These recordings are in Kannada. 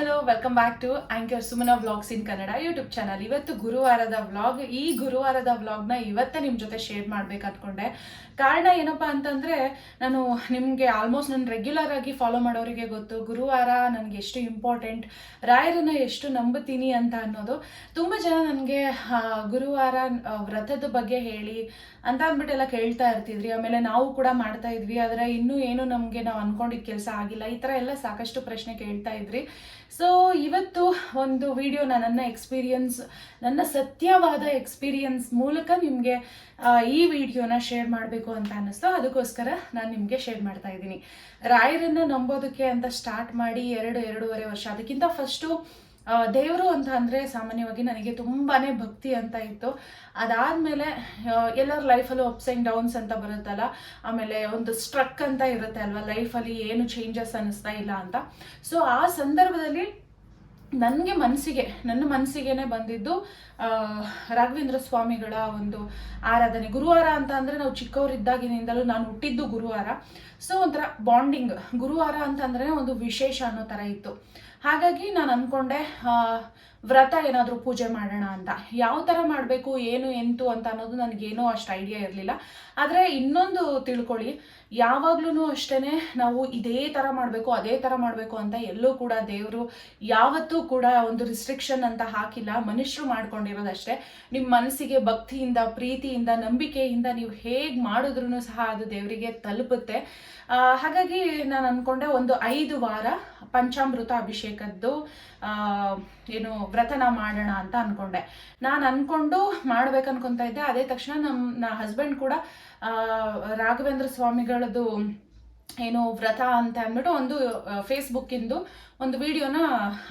Hello welcome back to anchor Sumana vlogs in Kannada YouTube channel ಇವತ್ತು ಗುರುವಾರದ ವ್ಲಾಗ್ ಈ ಗುರುವಾರದ ವ್ಲಾಗ್ನ ಇವತ್ತೇ ನಿಮ್ಮ ಜೊತೆ ಶೇರ್ ಮಾಡ್ಬೇಕು ಅಂದ್ಕೊಂಡೆ ಕಾರಣ ಏನಪ್ಪಾ ಅಂತಂದ್ರೆ, ನಾನು ನಿಮಗೆ ಆಲ್ಮೋಸ್ಟ್ ನಾನು ರೆಗ್ಯುಲರ್ ಆಗಿ ಫಾಲೋ ಮಾಡೋರಿಗೆ ಗೊತ್ತು, ಗುರುವಾರ ನನಗೆ ಎಷ್ಟು ಇಂಪಾರ್ಟೆಂಟ್ ರಾಯರನ್ನ ಎಷ್ಟು ನಂಬುತ್ತೀನಿ ಅಂತ ಅನ್ನೋದು. ತುಂಬ ಜನ ನನಗೆ ಗುರುವಾರ ವ್ರತದ ಬಗ್ಗೆ ಹೇಳಿ ಅಂತ ಅಂದ್ಬಿಟ್ಟು ಎಲ್ಲ ಕೇಳ್ತಾ ಇರ್ತಿದ್ರಿ. ಆಮೇಲೆ ನಾವು ಕೂಡ ಮಾಡ್ತಾ ಇದ್ವಿ. ಆದರೆ ಇನ್ನೂ ಏನು ನಮಗೆ ನಾವು ಅನ್ಕೊಂಡಿದ್ದ ಕೆಲಸ ಆಗಿಲ್ಲ. ಈ ಥರ ಎಲ್ಲ ಸಾಕಷ್ಟು ಪ್ರಶ್ನೆ ಕೇಳ್ತಾ ಇದ್ರಿ. ಸೊ ಇವತ್ತು ಒಂದು ವಿಡಿಯೋ ನನ್ನ ಎಕ್ಸ್ಪೀರಿಯನ್ಸ್ ನನ್ನ ಸತ್ಯವಾದ ಎಕ್ಸ್ಪೀರಿಯನ್ಸ್ ಮೂಲಕ ನಿಮಗೆ ಈ ವಿಡಿಯೋನ ಶೇರ್ ಮಾಡಬೇಕು ಅಂತ ಅನ್ನಿಸ್ತು. ಅದಕ್ಕೋಸ್ಕರ ನಾನು ನಿಮಗೆ ಶೇರ್ ಮಾಡ್ತಾ ಇದ್ದೀನಿ. ರಾಯರನ್ನು ನಂಬೋದಕ್ಕೆ ಅಂತ ಸ್ಟಾರ್ಟ್ ಮಾಡಿ ಎರಡು, ಎರಡೂವರೆ ವರ್ಷ. ಅದಕ್ಕಿಂತ ಫಸ್ಟು ದೇವರು ಅಂತ ಅಂದರೆ ಸಾಮಾನ್ಯವಾಗಿ ನನಗೆ ತುಂಬಾ ಭಕ್ತಿ ಅಂತ ಇತ್ತು. ಅದಾದಮೇಲೆ ಎಲ್ಲರ ಲೈಫಲ್ಲೂ ಅಪ್ಸ್ ಆ್ಯಂಡ್ ಡೌನ್ಸ್ ಅಂತ ಬರುತ್ತಲ್ಲ? ಆಮೇಲೆ ಒಂದು ಸ್ಟ್ರಕ್ ಅಂತ ಇರುತ್ತೆ ಅಲ್ವಾ? ಲೈಫಲ್ಲಿ ಏನು ಚೇಂಜಸ್ ಅನ್ನಿಸ್ತಾ ಇಲ್ಲ ಅಂತ. ಸೊ ಆ ಸಂದರ್ಭದಲ್ಲಿ ನನಗೆ ಮನಸ್ಸಿಗೆ ನನ್ನ ಮನಸ್ಸಿಗೆನೆ ಬಂದಿದ್ದು ರಾಘವೇಂದ್ರ ಸ್ವಾಮಿಗಳ ಒಂದು ಆರಾಧನೆ. ಗುರುವಾರ ಅಂತ ಅಂದರೆ ನಾವು ಚಿಕ್ಕವರಿದ್ದಾಗಿನಿಂದಲೂ ನಾನು ಹುಟ್ಟಿದ್ದು ಗುರುವಾರ. ಸೊ ಒಂಥರ ಬಾಂಡಿಂಗ್ ಗುರುವಾರ ಅಂತ ಒಂದು ವಿಶೇಷ ಅನ್ನೋ ಥರ ಇತ್ತು. ಹಾಗಾಗಿ ನಾನು ಅಂದ್ಕೊಂಡೆ ವ್ರತ ಏನಾದರೂ ಪೂಜೆ ಮಾಡೋಣ ಅಂತ. ಯಾವ ಥರ ಮಾಡಬೇಕು, ಏನು, ಎಂತು ಅಂತ ಅನ್ನೋದು ನನಗೇನೂ ಅಷ್ಟು ಐಡಿಯಾ ಇರಲಿಲ್ಲ. ಆದರೆ ಇನ್ನೊಂದು ತಿಳ್ಕೊಳ್ಳಿ ಯಾವಾಗ್ಲೂ ಅಷ್ಟೇ ನಾವು ಇದೇ ಥರ ಮಾಡಬೇಕು, ಅದೇ ಥರ ಮಾಡಬೇಕು ಅಂತ ಎಲ್ಲೂ ಕೂಡ ದೇವರು ಯಾವತ್ತೂ ಕೂಡ ಒಂದು ರಿಸ್ಟ್ರಿಕ್ಷನ್ ಅಂತ ಹಾಕಿಲ್ಲ. ಮನುಷ್ಯರು ಮಾಡ್ಕೊಂಡಿರೋದಷ್ಟೇ ನಿಮ್ಮ ಮನಸ್ಸಿಗೆ ಭಕ್ತಿಯಿಂದ, ಪ್ರೀತಿಯಿಂದ, ನಂಬಿಕೆಯಿಂದ ನೀವು ಹೇಗೆ ಮಾಡಿದ್ರೂ ಸಹ ಅದು ದೇವರಿಗೆ ತಲುಪುತ್ತೆ. ಹಾಗಾಗಿ ನಾನು ಅಂದ್ಕೊಂಡೆ ಒಂದು ಐದು ವಾರ ಪಂಚಾಮೃತ ಅಭಿಷೇಕದ್ದು ಏನು ವ್ರತನ ಮಾಡೋಣ ಅಂತ ಅನ್ಕೊಂಡೆ. ನಾನು ಅನ್ಕೊಂಡು ಮಾಡ್ಬೇಕು ಅನ್ಕೊತಾ ಇದ್ದೆ. ಅದೇ ತಕ್ಷಣ ನಮ್ಮ ಹಸ್ಬೆಂಡ್ ಕೂಡ ರಾಘವೇಂದ್ರ ಸ್ವಾಮಿಗಳದ್ದು ಏನು ವ್ರತ ಅಂತ ಅಂದ್ಬಿಟ್ಟು ಒಂದು ಫೇಸ್ಬುಕ್ಕಿಂದು ಒಂದು ವಿಡಿಯೋನ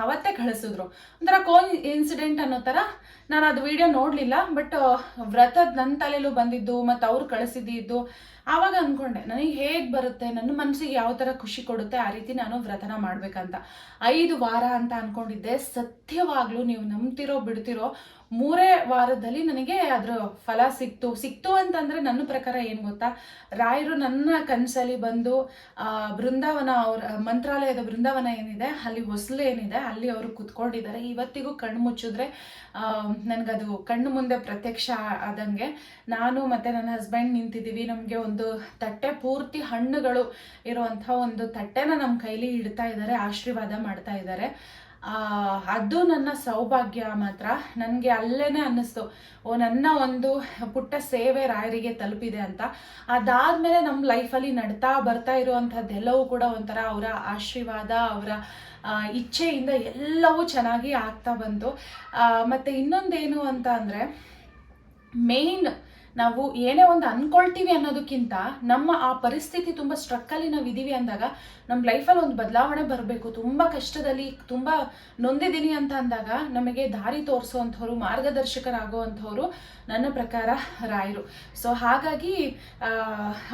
ಅವತ್ತೇ ಕಳಿಸಿದ್ರು. ಒಂಥರ ಕೋನ್ ಇನ್ಸಿಡೆಂಟ್ ಅನ್ನೋ ಥರ ನಾನು ಅದು ವಿಡಿಯೋ ನೋಡಲಿಲ್ಲ ಬಟ್ ವ್ರತದ ನನ್ನ ತಲೆಯಲ್ಲೂ ಬಂದಿದ್ದು, ಮತ್ತು ಅವ್ರು ಕಳಿಸಿದ್ದು ಆವಾಗ ಅಂದ್ಕೊಂಡೆ ನನಗೆ ಹೇಗೆ ಬರುತ್ತೆ, ನನ್ನ ಮನಸ್ಸಿಗೆ ಯಾವ ಥರ ಖುಷಿ ಕೊಡುತ್ತೆ, ಆ ರೀತಿ ನಾನು ವ್ರತನ ಮಾಡ್ಬೇಕಂತ. ಐದು ವಾರ ಅಂತ ಅನ್ಕೊಂಡಿದ್ದೆ. ಸತ್ಯವಾಗ್ಲೂ ನೀವು ನಂಬ್ತಿರೋ, ಬಿಡ್ತಿರೋ ಮೂರೇ ವಾರದಲ್ಲಿ ನನಗೆ ಅದರ ಫಲ ಸಿಕ್ತು. ಸಿಕ್ತು ಅಂತಂದ್ರೆ ನನ್ನ ಪ್ರಕಾರ ಏನು ಗೊತ್ತಾ? ರಾಯರು ನನ್ನ ಕನಸಲ್ಲಿ ಬಂದು ಬೃಂದಾವನ ಅವ್ರ, ಮಂತ್ರಾಲಯದ ಬೃಂದಾವನ ಏನಿದೆ, ಅಲ್ಲಿ ಹೊಸಲು ಏನಿದೆ, ಅಲ್ಲಿ ಅವರು ಕುತ್ಕೊಂಡಿದ್ದಾರೆ. ಇವತ್ತಿಗೂ ಕಣ್ಣು ಮುಚ್ಚಿದ್ರೆ ನನಗದು ಕಣ್ಣು ಮುಂದೆ ಪ್ರತ್ಯಕ್ಷ ಆದಂಗೆ ನಾನು ಮತ್ತೆ ನನ್ನ ಹಸ್ಬೆಂಡ್ ನಿಂತಿದ್ದೀವಿ. ನಮಗೆ ಒಂದು ತಟ್ಟೆ ಪೂರ್ತಿ ಹಣ್ಣುಗಳು ಇರುವಂಥ ಒಂದು ತಟ್ಟೆನ ನಮ್ಮ ಕೈಲಿ ಇಡ್ತಾ ಇದ್ದಾರೆ, ಆಶೀರ್ವಾದ ಮಾಡ್ತಾ ಇದ್ದಾರೆ. ಅದು ನನ್ನ ಸೌಭಾಗ್ಯ ಮಾತ್ರ. ನನಗೆ ಅಲ್ಲೇ ಅನ್ನಿಸ್ತು. ಓ, ನನ್ನ ಒಂದು ಪುಟ್ಟ ಸೇವೆ ರಾಯರಿಗೆ ತಲುಪಿದೆ ಅಂತ. ಅದಾದ್ಮೇಲೆ ನಮ್ಮ ಲೈಫಲ್ಲಿ ನಡ್ತಾ ಬರ್ತಾ ಇರುವಂಥದ್ದೆಲ್ಲವೂ ಕೂಡ ಒಂಥರ ಅವರ ಆಶೀರ್ವಾದ, ಅವರ ಇಚ್ಛೆಯಿಂದ ಎಲ್ಲವೂ ಚೆನ್ನಾಗಿ ಆಗ್ತಾ ಬಂತು. ಮತ್ತು ಇನ್ನೊಂದೇನು ಅಂತ ಅಂದರೆ ಮೇಯ್ನ್ ನಾವು ಏನೇ ಒಂದು ಅನ್ಕೊಳ್ತೀವಿ ಅನ್ನೋದಕ್ಕಿಂತ ನಮ್ಮ ಆ ಪರಿಸ್ಥಿತಿ ತುಂಬ ಸ್ಟ್ರಕ್ಕಲ್ಲಿ ನಾವು ಇದೀವಿ ಅಂದಾಗ ನಮ್ಮ ಲೈಫಲ್ಲಿ ಒಂದು ಬದಲಾವಣೆ ಬರಬೇಕು. ತುಂಬ ಕಷ್ಟದಲ್ಲಿ ತುಂಬ ನೊಂದಿದ್ದೀನಿ ಅಂತ ಅಂದಾಗ ನಮಗೆ ದಾರಿ ತೋರಿಸುವಂಥವ್ರು, ಮಾರ್ಗದರ್ಶಕರಾಗುವಂಥವ್ರು ನನ್ನ ಪ್ರಕಾರ ರಾಯರು. ಸೊ ಹಾಗಾಗಿ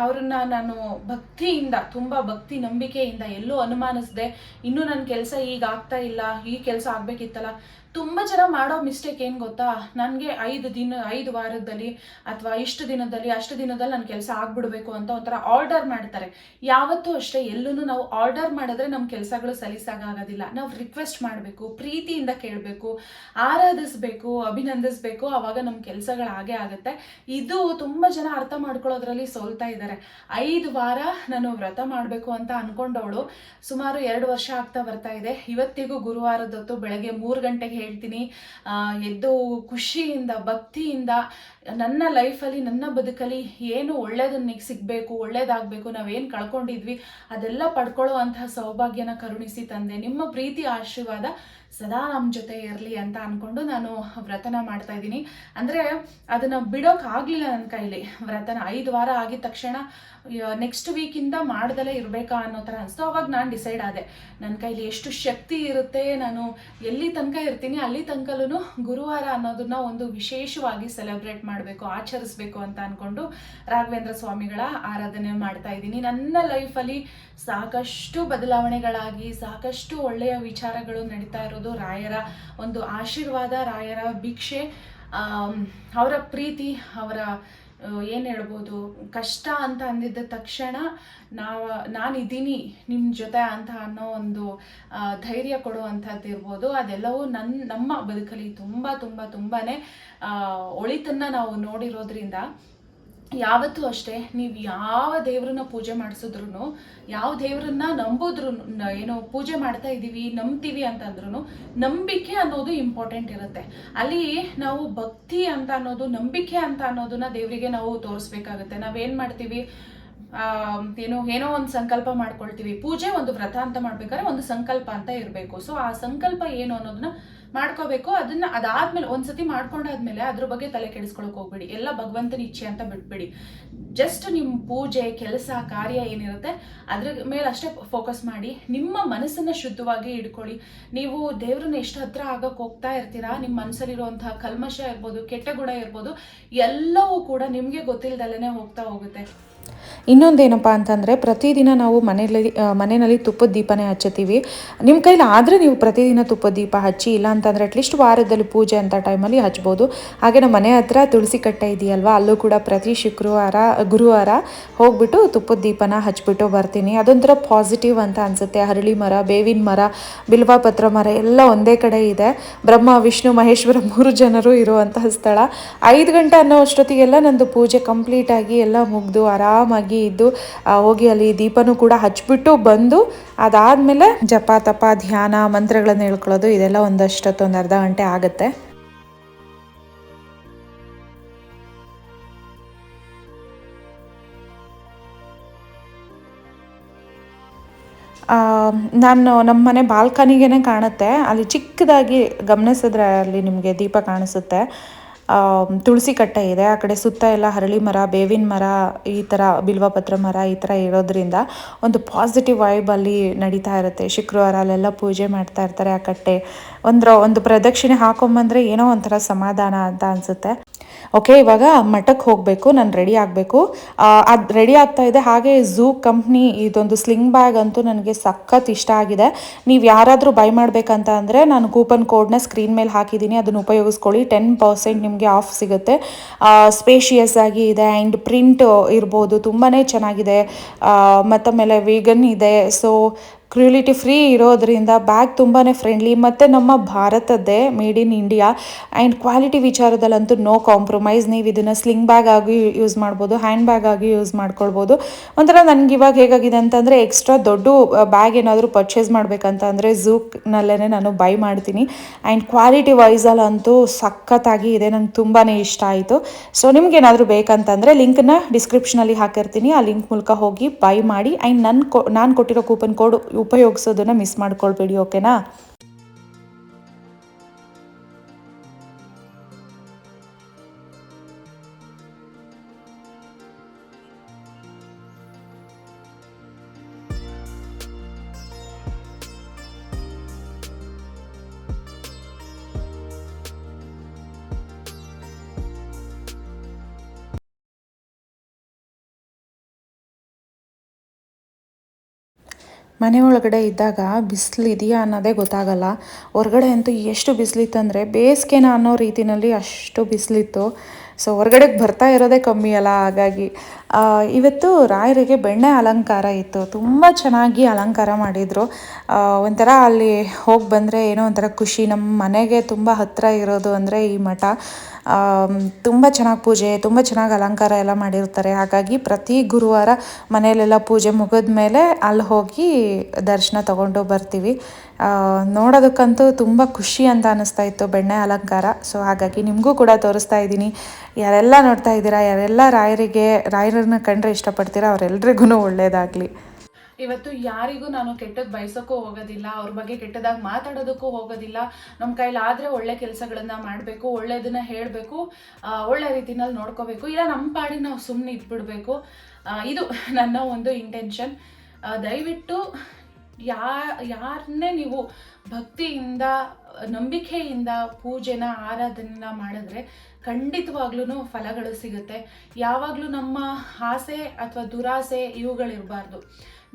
ಅವ್ರನ್ನ ನಾನು ಭಕ್ತಿಯಿಂದ, ತುಂಬ ಭಕ್ತಿ ನಂಬಿಕೆಯಿಂದ ಎಲ್ಲೂ ಅನುಮಾನಿಸ್ದೆ, ಇನ್ನೂ ನನ್ನ ಕೆಲಸ ಈಗ ಆಗ್ತಾ ಇಲ್ಲ, ಈ ಕೆಲಸ ಆಗಬೇಕಿತ್ತಲ್ಲ ತುಂಬ ಜನ ಮಾಡೋ ಮಿಸ್ಟೇಕ್ ಏನು ಗೊತ್ತಾ? ನನಗೆ ಐದು ದಿನ, ಐದು ವಾರದಲ್ಲಿ ಅಥವಾ ಇಷ್ಟು ದಿನದಲ್ಲಿ, ಅಷ್ಟು ದಿನದಲ್ಲಿ ನನ್ನ ಕೆಲಸ ಆಗ್ಬಿಡ್ಬೇಕು ಅಂತ ಒಂಥರ ಆರ್ಡರ್ ಮಾಡ್ತಾರೆ. ಯಾವತ್ತೂ ಅಷ್ಟೇ ಎಲ್ಲೂ ನಾವು ಆರ್ಡರ್ ಮಾಡಿದ್ರೆ ನಮ್ಮ ಕೆಲಸಗಳು ಸಲೀಸಾಗೋದಿಲ್ಲ ನಾವು ರಿಕ್ವೆಸ್ಟ್ ಮಾಡಬೇಕು, ಪ್ರೀತಿಯಿಂದ ಕೇಳಬೇಕು, ಆರಾಧಿಸ್ಬೇಕು, ಅಭಿನಂದಿಸ್ಬೇಕು ಆವಾಗ ನಮ್ಮ ಕೆಲಸಗಳು ಹಾಗೆ ಆಗುತ್ತೆ. ಇದು ತುಂಬ ಜನ ಅರ್ಥ ಮಾಡ್ಕೊಳ್ಳೋದ್ರಲ್ಲಿ ಸೋಲ್ತಾ ಇದ್ದಾರೆ. ಐದು ವಾರ ನಾನು ವ್ರತ ಮಾಡಬೇಕು ಅಂತ ಅನ್ಕೊಂಡವಳು ಸುಮಾರು ಎರಡು ವರ್ಷ ಆಗ್ತಾ ಬರ್ತಾ ಇದೆ. ಇವತ್ತಿಗೂ ಗುರುವಾರದೊತ್ತು ಬೆಳಗ್ಗೆ ಮೂರು ಗಂಟೆಗೆ ಹೇಳ್ತೀನಿ. ಎದ್ದು ಖುಷಿಯಿಂದ, ಭಕ್ತಿಯಿಂದ ನನ್ನ ಲೈಫಲ್ಲಿ, ನನ್ನ ಬದುಕಲ್ಲಿ ಏನು ಒಳ್ಳೇದನ್ನ ಸಿಗಬೇಕು, ಒಳ್ಳೇದಾಗಬೇಕು, ನಾವೇನು ಕಳ್ಕೊಂಡಿದ್ವಿ, ಅದೆಲ್ಲ ಪಡ್ಕೊಳ್ಳೋ ಸೌಭಾಗ್ಯನ ಕರುಣಿಸಿ ತಂದೆ. ನಿಮ್ಮ ಪ್ರೀತಿ, ಆಶೀರ್ವಾದ ಸದಾ ನಮ್ಮ ಜೊತೆ ಇರಲಿ ಅಂತ ಅಂದ್ಕೊಂಡು ನಾನು ವ್ರತನ ಮಾಡ್ತಾ ಇದ್ದೀನಿ. ಅಂದರೆ ಅದನ್ನು ಬಿಡೋಕ್ಕಾಗಲಿಲ್ಲ ನನ್ನ ಕೈಲಿ. ವ್ರತನ ಐದು ವಾರ ಆಗಿದ ತಕ್ಷಣ ನೆಕ್ಸ್ಟ್ ವೀಕಿಂದ ಮಾಡ್ದಲೇ ಇರಬೇಕಾ ಅನ್ನೋ ಥರ ಅನಿಸ್ತು. ಅವಾಗ ನಾನು ಡಿಸೈಡ್ ಆದೆ. ನನ್ನ ಕೈಲಿ ಎಷ್ಟು ಶಕ್ತಿ ಇರುತ್ತೆ, ನಾನು ಎಲ್ಲಿ ತನಕ ಇರ್ತೀನಿ, ಅಲ್ಲಿ ತನಕಲ್ಲೂ ಗುರುವಾರ ಅನ್ನೋದನ್ನ ಒಂದು ವಿಶೇಷವಾಗಿ ಸೆಲೆಬ್ರೇಟ್ ಮಾಡಬೇಕು, ಆಚರಿಸ್ಬೇಕು ಅಂತ ಅಂದ್ಕೊಂಡು ರಾಘವೇಂದ್ರ ಸ್ವಾಮಿಗಳ ಆರಾಧನೆ ಮಾಡ್ತಾ ಇದ್ದೀನಿ. ನನ್ನ ಲೈಫಲ್ಲಿ ಸಾಕಷ್ಟು ಬದಲಾವಣೆಗಳಾಗಿ, ಸಾಕಷ್ಟು ಒಳ್ಳೆಯ ವಿಚಾರಗಳು ನಡೀತಾ ಇರೋದು ರಾಯರ ಒಂದು ಆಶೀರ್ವಾದ, ರಾಯರ ಭಿಕ್ಷೆ. ಅವರ ಪ್ರೀತಿ, ಅವರ ಏನು ಹೇಳ್ಬೋದು, ಕಷ್ಟ ಅಂತ ಅಂದಿದ್ದ ತಕ್ಷಣ ನಾವು, ನಾನಿದ್ದೀನಿ ನಿಮ್ಮ ಜೊತೆ ಅಂತ ಅನ್ನೋ ಒಂದು ಧೈರ್ಯ ಕೊಡುವಂಥದ್ದು ಇರ್ಬೋದು. ಅದೆಲ್ಲವೂ ನನ್ನ ನಮ್ಮ ಬದುಕಲ್ಲಿ ತುಂಬ ತುಂಬ ತುಂಬಾ ಒಳಿತನ್ನು ನಾವು ನೋಡಿರೋದ್ರಿಂದ. ಯಾವತ್ತೂ ಅಷ್ಟೇ, ನೀವು ಯಾವ ದೇವ್ರನ್ನ ಪೂಜೆ ಮಾಡಿಸಿದ್ರು ಯಾವ ದೇವ್ರನ್ನ ನಂಬೋದ್ರು ಏನು ಪೂಜೆ ಮಾಡ್ತಾ ಇದ್ದೀವಿ, ನಂಬ್ತೀವಿ ಅಂತಂದ್ರೂ ನಂಬಿಕೆ ಅನ್ನೋದು ಇಂಪಾರ್ಟೆಂಟ್ ಇರುತ್ತೆ. ಅಲ್ಲಿ ನಾವು ಭಕ್ತಿ ಅಂತ ಅನ್ನೋದು, ನಂಬಿಕೆ ಅಂತ ಅನ್ನೋದನ್ನ ದೇವರಿಗೆ ನಾವು ತೋರಿಸ್ಬೇಕಾಗುತ್ತೆ. ನಾವೇನು ಮಾಡ್ತೀವಿ? ಏನೋ ಏನೋ ಒಂದು ಸಂಕಲ್ಪ ಮಾಡ್ಕೊಳ್ತೀವಿ. ಪೂಜೆ ಒಂದು ವ್ರತ ಅಂತ ಮಾಡ್ಬೇಕಾದ್ರೆ ಒಂದು ಸಂಕಲ್ಪ ಅಂತ ಇರಬೇಕು. ಸೊ ಆ ಸಂಕಲ್ಪ ಏನು ಅನ್ನೋದನ್ನ ಮಾಡ್ಕೋಬೇಕು, ಅದನ್ನ ಅದಾದ್ಮೇಲೆ, ಒಂದ್ಸತಿ ಮಾಡ್ಕೊಂಡಾದ್ಮೇಲೆ ಅದ್ರ ಬಗ್ಗೆ ತಲೆ ಕೆಡಿಸ್ಕೊಳಕ್ ಹೋಗ್ಬೇಡಿ. ಎಲ್ಲ ಭಗವಂತನ ಇಚ್ಛೆ ಅಂತ ಬಿಟ್ಬಿಡಿ. ಜಸ್ಟ್ ನಿಮ್ಮ ಪೂಜೆ, ಕೆಲಸ, ಕಾರ್ಯ ಏನಿರುತ್ತೆ, ಅದ್ರ ಮೇಲೆ ಅಷ್ಟೇ ಫೋಕಸ್ ಮಾಡಿ, ನಿಮ್ಮ ಮನಸ್ಸನ್ನ ಶುದ್ಧವಾಗಿ ಇಟ್ಕೊಳ್ಳಿ ನೀವು ದೇವ್ರನ್ನ ಎಷ್ಟು ಹತ್ರ ಆಗಕ್ಕೆ ಹೋಗ್ತಾ ಇರ್ತೀರಾ ನಿಮ್ಮ ಮನಸ್ಸಲ್ಲಿರುವಂತಹ ಕಲ್ಮಶ ಇರ್ಬೋದು, ಕೆಟ್ಟ ಗುಣ ಇರ್ಬೋದು, ಎಲ್ಲವೂ ಕೂಡ ನಿಮಗೆ ಗೊತ್ತಿಲ್ಲದಲ್ಲೇ ಹೋಗ್ತಾ ಹೋಗುತ್ತೆ. ಇನ್ನೊಂದೇನಪ್ಪ ಅಂತಂದರೆ, ಪ್ರತಿದಿನ ನಾವು ಮನೆಯಲ್ಲಿ ಮನೆಯಲ್ಲಿ ತುಪ್ಪದ ದೀಪನೇ ಹಚ್ಚುತ್ತೀವಿ. ನಿಮ್ಮ ಕೈಲಿ ಆದರೆ ನೀವು ಪ್ರತಿದಿನ ತುಪ್ಪದ ದೀಪ ಹಚ್ಚಿ ಇಲ್ಲ ಅಂತಂದರೆ ಅಟ್ಲೀಸ್ಟ್ ವಾರದಲ್ಲಿ ಪೂಜೆ ಅಂತ ಟೈಮಲ್ಲಿ ಹಚ್ಬೋದು. ಹಾಗೆ ನಮ್ಮ ಮನೆ ಹತ್ರ ತುಳಸಿ ಕಟ್ಟೆ ಇದೆಯಲ್ವಾ, ಅಲ್ಲೂ ಕೂಡ ಪ್ರತಿ ಶುಕ್ರವಾರ, ಗುರುವಾರ ಹೋಗ್ಬಿಟ್ಟು ತುಪ್ಪದ ದೀಪನ ಹಚ್ಬಿಟ್ಟು ಬರ್ತೀನಿ. ಅದೊಂಥರ ಪಾಸಿಟಿವ್ ಅಂತ ಅನಿಸುತ್ತೆ. ಹರಳಿ ಮರ, ಬೇವಿನ ಮರ ಬಿಲ್ವಪತ್ರ ಮರ ಎಲ್ಲ ಒಂದೇ ಕಡೆ ಇದೆ. ಬ್ರಹ್ಮ, ವಿಷ್ಣು, ಮಹೇಶ್ವರ ಮೂರು ಜನರು ಇರುವಂತಹ ಸ್ಥಳ. ಐದು ಗಂಟೆ ಅನ್ನೋ ಅಷ್ಟೊತ್ತಿಗೆಲ್ಲ ನಂದು ಪೂಜೆ ಕಂಪ್ಲೀಟಾಗಿ ಎಲ್ಲ ಮುಗಿದು ಆರಾಮಾಗಿ ಇದ್ದು ಹೋಗಿ ಅಲ್ಲಿ ದೀಪನೂ ಕೂಡ ಹಚ್ಬಿಟ್ಟು ಬಂದು ಅದಾದಮೇಲೆ ಜಪ, ತಪ, ಧ್ಯಾನ, ಮಂತ್ರಗಳನ್ನು ಹೇಳ್ಕೊಳ್ಳೋದು, ಇದೆಲ್ಲ ಒಂದಷ್ಟೊತ್ತು ಒಂದು ಅರ್ಧ ಗಂಟೆ ಆಗುತ್ತೆ. ನಾನು ನಮ್ಮ ಮನೆ ಬಾಲ್ಕನಿಗೇನೆ ಕಾಣುತ್ತೆ. ಅಲ್ಲಿ ಚಿಕ್ಕದಾಗಿ ಗಮನಿಸಿದ್ರೆ ಅಲ್ಲಿ ನಿಮಗೆ ದೀಪ ಕಾಣಿಸುತ್ತೆ. ತುಳಸಿ ಕಟ್ಟೆ ಇದೆ. ಆ ಕಡೆ ಸುತ್ತ ಎಲ್ಲ ಹರಳಿ ಮರ, ಬೇವಿನ ಮರ, ಈ ಥರ ಬಿಲ್ವಪತ್ರ ಮರ ಈ ಥರ ಇರೋದ್ರಿಂದ ಒಂದು ಪಾಸಿಟಿವ್ ವೈಬ್ ಅಲ್ಲಿ ನಡೀತಾ ಇರುತ್ತೆ. ಶುಕ್ರವಾರ ಅಲ್ಲೆಲ್ಲ ಪೂಜೆ ಮಾಡ್ತಾ ಇರ್ತಾರೆ ಆ ಕಟ್ಟೆ. ಒಂದ್ರ, ಒಂದು ಪ್ರದಕ್ಷಿಣೆ ಹಾಕೊಂಬಂದ್ರೆ ಏನೋ ಒಂಥರ ಸಮಾಧಾನ ಅಂತ ಅನಿಸುತ್ತೆ. ಓಕೆ ಇವಾಗ ಮಠಕ್ಕೆ ಹೋಗಬೇಕು, ನಾನು ರೆಡಿ ಆಗಬೇಕು. ಅದು ರೆಡಿ ಆಗ್ತಾ ಇದೆ. ಹಾಗೆ ಝೂ ಕಂಪ್ನಿ ಇದೊಂದು ಸ್ಲಿಂಗ್ ಬ್ಯಾಗ್ ಅಂತೂ ನನಗೆ ಸಖತ್ ಇಷ್ಟ ಆಗಿದೆ. ನೀವು ಯಾರಾದರೂ ಬೈ ಮಾಡಬೇಕಂತ ಅಂದರೆ ನಾನು ಕೂಪನ್ ಕೋಡ್ನ ಸ್ಕ್ರೀನ್ ಮೇಲೆ ಹಾಕಿದ್ದೀನಿ. ಅದನ್ನು ಉಪಯೋಗಿಸ್ಕೊಳ್ಳಿ. ಟೆನ್ ಪರ್ಸೆಂಟ್ ನಿಮಗೆ ಆಫ್ ಸಿಗುತ್ತೆ. ಸ್ಪೇಷಿಯಸ್ ಆಗಿ ಇದೆ ಆ್ಯಂಡ್ ಪ್ರಿಂಟ್ ಇರ್ಬೋದು. ತುಂಬಾ ಚೆನ್ನಾಗಿದೆ. ಮತ್ತು ಮೇಲೆ ವೀಗನ್ ಇದೆ. ಸೊ ಕ್ರೂಲಿಟಿ ಫ್ರೀ ಇರೋದ್ರಿಂದ ಬ್ಯಾಗ್ ತುಂಬಾ ಫ್ರೆಂಡ್ಲಿ ಮತ್ತು ನಮ್ಮ ಭಾರತದ್ದೇ made in India and quality ವಿಚಾರದಲ್ಲಂತೂ no compromise ನೀವು ಇದನ್ನು ಸ್ಲಿಂಗ್ ಬ್ಯಾಗ್ ಆಗಿ ಯೂಸ್ ಮಾಡ್ಬೋದು ಹ್ಯಾಂಡ್ ಬ್ಯಾಗ್ ಆಗಿ ಯೂಸ್ ಮಾಡ್ಕೊಳ್ಬೋದು. ಒಂಥರ ನನಗೆ ಇವಾಗ ಹೇಗಾಗಿದೆ ಅಂತಂದರೆ ಎಕ್ಸ್ಟ್ರಾ ದೊಡ್ಡ ಬ್ಯಾಗ್ ಏನಾದರೂ ಪರ್ಚೇಸ್ ಮಾಡಬೇಕಂತ ಅಂದರೆ ಝೂಕ್ನಲ್ಲೇ ನಾನು ಬೈ ಮಾಡ್ತೀನಿ. ಆ್ಯಂಡ್ ಕ್ವಾಲಿಟಿ ವೈಸಲ್ಲಂತೂ ಸಖತ್ತಾಗಿ ಇದೆ, ನಂಗೆ ತುಂಬಾ ಇಷ್ಟ ಆಯಿತು. ಸೊ ನಿಮ್ಗೇನಾದರೂ ಬೇಕಂತಂದರೆ ಲಿಂಕ್ನ ಡಿಸ್ಕ್ರಿಪ್ಷನಲ್ಲಿ ಹಾಕಿರ್ತೀನಿ. ಆ ಲಿಂಕ್ ಮೂಲಕ ಹೋಗಿ ಬೈ ಮಾಡಿ. ಆ್ಯಂಡ್ ನನ್ನ ಕೊ, ನಾನು ಕೊಟ್ಟಿರೋ ಕೂಪನ್ ಕೋಡ್ ಉಪಯೋಗಿಸೋದನ್ನು ಮಿಸ್ ಮಾಡ್ಕೊಳ್ಬೇಡಿ ಓಕೆನಾ ಮನೆ ಒಳಗಡೆ ಇದ್ದಾಗ ಬಿಸಿಲು ಇದೆಯಾ ಅನ್ನೋದೇ ಗೊತ್ತಾಗಲ್ಲ. ಹೊರಗಡೆ ಅಂತೂ ಎಷ್ಟು ಬಿಸಿಲಿತ್ತಂದರೆ ಬೇಸಿಗೆನ ಅನ್ನೋ ರೀತಿಯಲ್ಲಿ ಅಷ್ಟು ಬಿಸಿಲಿತ್ತು. ಸೊ ಹೊರಗಡೆಗೆ ಬರ್ತಾ ಇರೋದೇ ಕಮ್ಮಿ ಅಲ್ಲ. ಹಾಗಾಗಿ ಇವತ್ತು ರಾಯರಿಗೆ ಬೆಣ್ಣೆ ಅಲಂಕಾರ ಇತ್ತು. ತುಂಬ ಚೆನ್ನಾಗಿ ಅಲಂಕಾರ ಮಾಡಿದರು. ಒಂಥರ ಅಲ್ಲಿ ಹೋಗಿ ಬಂದರೆ ಏನೋ ಒಂಥರ ಖುಷಿ. ನಮ್ಮ ಮನೆಗೆ ತುಂಬ ಹತ್ತಿರ ಇರೋದು ಅಂದರೆ ಈ ಮಠ. ತುಂಬ ಚೆನ್ನಾಗಿ ಪೂಜೆ, ತುಂಬ ಚೆನ್ನಾಗಿ ಅಲಂಕಾರ ಎಲ್ಲ ಮಾಡಿರ್ತಾರೆ. ಹಾಗಾಗಿ ಪ್ರತಿ ಗುರುವಾರ ಮನೆಯಲ್ಲೆಲ್ಲ ಪೂಜೆ ಮುಗಿದ ಮೇಲೆ ಅಲ್ಲಿ ಹೋಗಿ ದರ್ಶನ ತಗೊಂಡು ಬರ್ತೀವಿ. ನೋಡೋದಕ್ಕಂತೂ ತುಂಬ ಖುಷಿ ಅಂತ ಅನ್ನಿಸ್ತಾ ಇತ್ತು ಬೆಣ್ಣೆ ಅಲಂಕಾರ. ಸೊ ಹಾಗಾಗಿ ನಿಮಗೂ ಕೂಡ ತೋರಿಸ್ತಾ ಇದ್ದೀನಿ. ಯಾರೆಲ್ಲ ನೋಡ್ತಾ ಇದ್ದೀರಾ, ಯಾರೆಲ್ಲ ರಾಯರಿಗೆ, ರಾಯರನ್ನ ಕಂಡ್ರೆ ಇಷ್ಟಪಡ್ತೀರಾ ಅವರೆಲ್ರಿಗೂ ಒಳ್ಳೆಯದಾಗಲಿ ಇವತ್ತು ಯಾರಿಗೂ ನಾನು ಕೆಟ್ಟದ್ದು ಬಯಸೋಕ್ಕೂ ಹೋಗೋದಿಲ್ಲ, ಅವ್ರ ಬಗ್ಗೆ ಕೆಟ್ಟದಾಗಿ ಮಾತಾಡೋದಕ್ಕೂ ಹೋಗೋದಿಲ್ಲ. ನಮ್ಮ ಕೈಲಾದರೆ ಒಳ್ಳೆ ಕೆಲಸಗಳನ್ನ ಮಾಡಬೇಕು ಒಳ್ಳೆಯದನ್ನ ಹೇಳಬೇಕು ಒಳ್ಳೆ ರೀತಿನಲ್ಲಿ ನೋಡ್ಕೋಬೇಕು. ಇಲ್ಲ ನಮ್ಮ ಪಾಡಿಗೆ ನಾವು ಸುಮ್ಮನೆ ಇಟ್ಬಿಡ್ಬೇಕು ಇದು ನನ್ನ ಒಂದು ಇಂಟೆನ್ಷನ್ ದಯವಿಟ್ಟು ಯಾ ಯಾರನ್ನೇ ನೀವು ಭಕ್ತಿಯಿಂದ, ನಂಬಿಕೆಯಿಂದ ಪೂಜೆನ, ಆರಾಧನೆನ ಮಾಡಿದ್ರೆ ಖಂಡಿತವಾಗ್ಲೂ ಫಲಗಳು ಸಿಗುತ್ತೆ. ಯಾವಾಗಲೂ ನಮ್ಮ ಆಸೆ ಅಥವಾ ದುರಾಸೆ ಇವುಗಳಿರಬಾರ್ದು.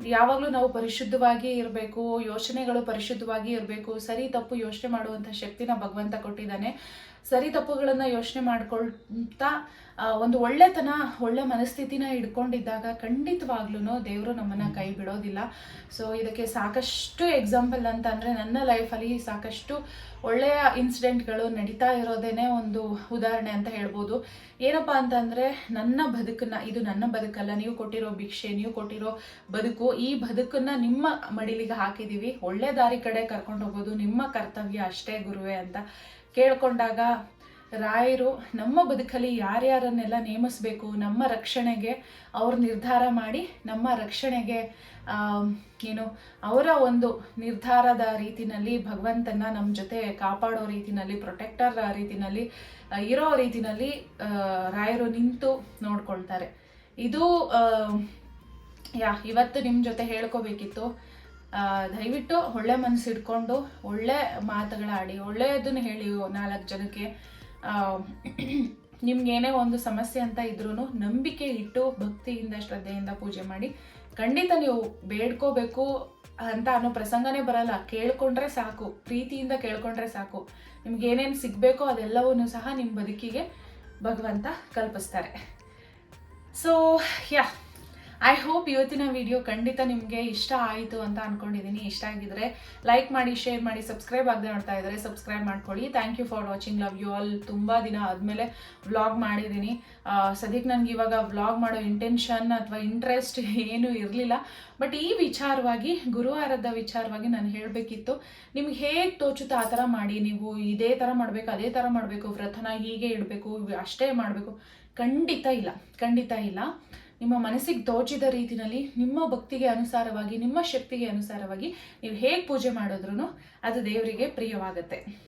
ಯಾವಾಗಲೂ ನಾವು ಪರಿಶುದ್ಧವಾಗಿ ಇರಬೇಕು, ಯೋಚನೆಗಳು ಪರಿಶುದ್ಧವಾಗಿ ಇರಬೇಕು, ಸರಿ ತಪ್ಪು ಯೋಚನೆ ಮಾಡುವಂಥ ಶಕ್ತಿನ ಭಗವಂತ ಕೊಟ್ಟಿದ್ದಾನೆ. ಸರಿ ತಪ್ಪುಗಳನ್ನು ಯೋಚನೆ ಮಾಡ್ಕೊಳ್ತಾ ಒಂದು ಒಳ್ಳೆತನ ಒಳ್ಳೆ ಮನಸ್ಥಿತಿನ ಇಟ್ಕೊಂಡಿದ್ದಾಗ ಖಂಡಿತವಾಗ್ಲೂ ದೇವರು ನಮ್ಮನ್ನು ಕೈ ಬಿಡೋದಿಲ್ಲ ಸೊ ಇದಕ್ಕೆ ಸಾಕಷ್ಟು ಎಕ್ಸಾಂಪಲ್ ಅಂತ ಅಂದರೆ ನನ್ನ ಲೈಫಲ್ಲಿ ಸಾಕಷ್ಟು ಒಳ್ಳೆಯ ಇನ್ಸಿಡೆಂಟ್ಗಳು ನಡೀತಾ ಇರೋದೇನೆ ಒಂದು ಉದಾಹರಣೆ ಅಂತ ಹೇಳ್ಬೋದು. ಏನಪ್ಪ ಅಂತಂದರೆ ನನ್ನ ಬದುಕನ್ನ ಇದು ನನ್ನ ಬದುಕಲ್ಲ ನೀವು ಕೊಟ್ಟಿರೋ ಭಿಕ್ಷೆ ನೀವು ಕೊಟ್ಟಿರೋ ಬದುಕು ಈ ಬದುಕನ್ನ ನಿಮ್ಮ ಮಡಿಲಿಗೆ ಹಾಕಿದ್ದೀವಿ ಒಳ್ಳೆ ದಾರಿ ಕಡೆ ಕರ್ಕೊಂಡು ಹೋಗೋದು ನಿಮ್ಮ ಕರ್ತವ್ಯ ಅಷ್ಟೇ ಗುರುವೆ ಅಂತ ಕೇಳ್ಕೊಂಡಾಗ ರಾಯರು ನಮ್ಮ ಬದುಕಲ್ಲಿ ಯಾರ್ಯಾರನ್ನೆಲ್ಲ ನೇಮಿಸ್ಬೇಕು, ನಮ್ಮ ರಕ್ಷಣೆಗೆ ಅವ್ರ ನಿರ್ಧಾರ ಮಾಡಿ, ನಮ್ಮ ರಕ್ಷಣೆಗೆ ಏನು, ಅವರ ಒಂದು ನಿರ್ಧಾರದ ರೀತಿನಲ್ಲಿ ಭಗವಂತನ ನಮ್ಮ ಜೊತೆ ಕಾಪಾಡೋ ರೀತಿನಲ್ಲಿ, ಪ್ರೊಟೆಕ್ಟರ್ ರೀತಿನಲ್ಲಿ ಇರೋ ರೀತಿನಲ್ಲಿ ರಾಯರು ನಿಂತು ನೋಡ್ಕೊಳ್ತಾರೆ. ಇದು ಯಾ, ಇವತ್ತು ನಿಮ್ಮ ಜೊತೆ ಹೇಳ್ಕೋಬೇಕಿತ್ತು. ದಯವಿಟ್ಟು ಒಳ್ಳೆ ಮನಸ್ಸು ಇಟ್ಕೊಂಡು ಒಳ್ಳೆ ಮಾತುಗಳಾಡಿ, ಒಳ್ಳೆಯದನ್ನು ಹೇಳಿ ನಾಲ್ಕು ಜನಕ್ಕೆ. ನಿಮ್ಗೇನೇ ಒಂದು ಸಮಸ್ಯೆ ಅಂತ ಇದ್ರೂ ನಂಬಿಕೆ ಇಟ್ಟು ಭಕ್ತಿಯಿಂದ, ಶ್ರದ್ಧೆಯಿಂದ ಪೂಜೆ ಮಾಡಿ. ಖಂಡಿತ ನೀವು ಬೇಡ್ಕೋಬೇಕು ಅಂತ ಅನ್ನೋ ಪ್ರಸಂಗನೇ ಬರಲ್ಲ. ಕೇಳ್ಕೊಂಡ್ರೆ ಸಾಕು. ಪ್ರೀತಿಯಿಂದ ಕೇಳ್ಕೊಂಡ್ರೆ ಸಾಕು. ನಿಮ್ಗೆ ಏನೇನು ಸಿಗಬೇಕೋ ಅದೆಲ್ಲವನ್ನೂ ಸಹ ನಿಮ್ಮ ಬದುಕಿಗೆ ಭಗವಂತ ಕಲ್ಪಿಸ್ತಾರೆ. ಸೊ ಯಾ ಐ ಹೋಪ್ ಇವತ್ತಿನ ವಿಡಿಯೋ ಖಂಡಿತ ನಿಮಗೆ ಇಷ್ಟ ಆಯಿತು ಅಂತ ಅಂದ್ಕೊಂಡಿದ್ದೀನಿ ಇಷ್ಟ ಆಗಿದ್ರೆ ಲೈಕ್ ಮಾಡಿ ಶೇರ್ ಮಾಡಿ ಸಬ್ಸ್ಕ್ರೈಬ್ ಆಗದೆ ನೋಡ್ತಾ ಇದ್ದಾರೆ ಸಬ್ಸ್ಕ್ರೈಬ್ ಮಾಡ್ಕೊಳ್ಳಿ. Thank you for watching love you all ತುಂಬ ದಿನ ಆದಮೇಲೆ ವ್ಲಾಗ್ ಮಾಡಿದ್ದೀನಿ ಸದ್ಯಕ್ಕೆ ನನಗೆ ಇವಾಗ ವ್ಲಾಗ್ ಮಾಡೋ ಇಂಟೆನ್ಷನ್ ಅಥವಾ ಇಂಟ್ರೆಸ್ಟ್ ಏನೂ ಇರಲಿಲ್ಲ. ಬಟ್ ಈ ವಿಚಾರವಾಗಿ, ಗುರುವಾರದ ವಿಚಾರವಾಗಿ ನಾನು ಹೇಳಬೇಕಿತ್ತು. ನಿಮ್ಗೆ ಹೇಗೆ ತೋಚುತ್ತೆ ಆ ಥರ ಮಾಡಿ. ನೀವು ಇದೇ ಥರ ಮಾಡಬೇಕು, ಅದೇ ಥರ ಮಾಡಬೇಕು, ವ್ರತನ ಹೀಗೆ ಇಡಬೇಕು, ಅಷ್ಟೇ ಮಾಡಬೇಕು. ಖಂಡಿತ ಇಲ್ಲ. ಖಂಡಿತ ಇಲ್ಲ. ನಿಮ್ಮ ಮನಸ್ಸಿಗೆ ತೋಚಿದ ರೀತಿನಲ್ಲಿ ನಿಮ್ಮ ಭಕ್ತಿಗೆ ಅನುಸಾರವಾಗಿ, ನಿಮ್ಮ ಶಕ್ತಿಗೆ ಅನುಸಾರವಾಗಿ ನೀವು ಹೇಗೆ ಪೂಜೆ ಮಾಡಿದ್ರು ಅದು ದೇವರಿಗೆ ಪ್ರಿಯವಾಗುತ್ತೆ.